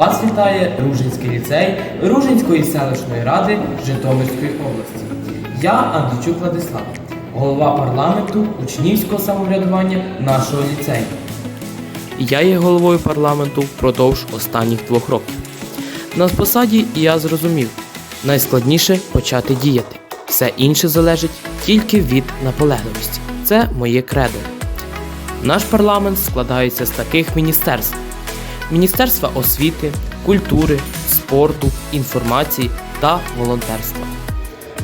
Вас вітає Ружинський ліцей Ружинської селищної ради Житомирської області. Я Андрійчук Владислав, голова парламенту учнівського самоврядування нашого ліцею. Я є головою парламенту впродовж останніх двох років. На посаді я зрозумів, найскладніше почати діяти. Все інше залежить тільки від наполегливості. Це моє кредо. Наш парламент складається з таких міністерств: Міністерства освіти, культури, спорту, інформації та волонтерства.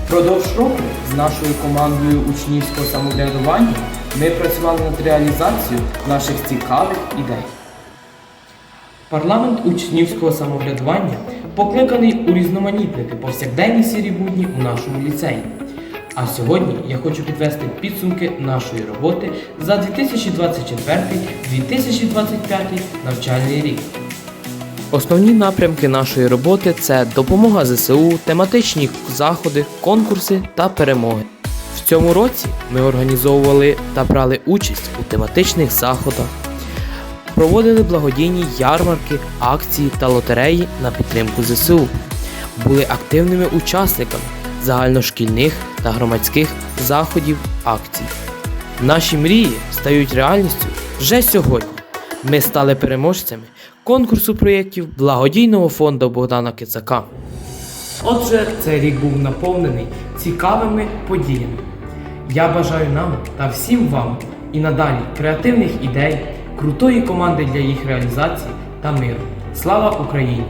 Впродовж року з нашою командою учнівського самоврядування ми працювали над реалізацією наших цікавих ідей. Парламент учнівського самоврядування покликаний урізноманітнити повсякденні сірі будні у нашому ліцеї. А сьогодні я хочу підвести підсумки нашої роботи за 2024-2025 навчальний рік. Основні напрямки нашої роботи це допомога ЗСУ, тематичні заходи, конкурси та перемоги. В цьому році ми організовували та брали участь у тематичних заходах, проводили благодійні ярмарки, акції та лотереї на підтримку ЗСУ, були активними учасниками загальношкільних та громадських заходів акцій. Наші мрії стають реальністю вже сьогодні. Ми стали переможцями конкурсу проєктів благодійного фонду Богдана Кицака. Отже, цей рік був наповнений цікавими подіями. Я бажаю нам та всім вам і надалі креативних ідей, крутої команди для їх реалізації та миру. Слава Україні!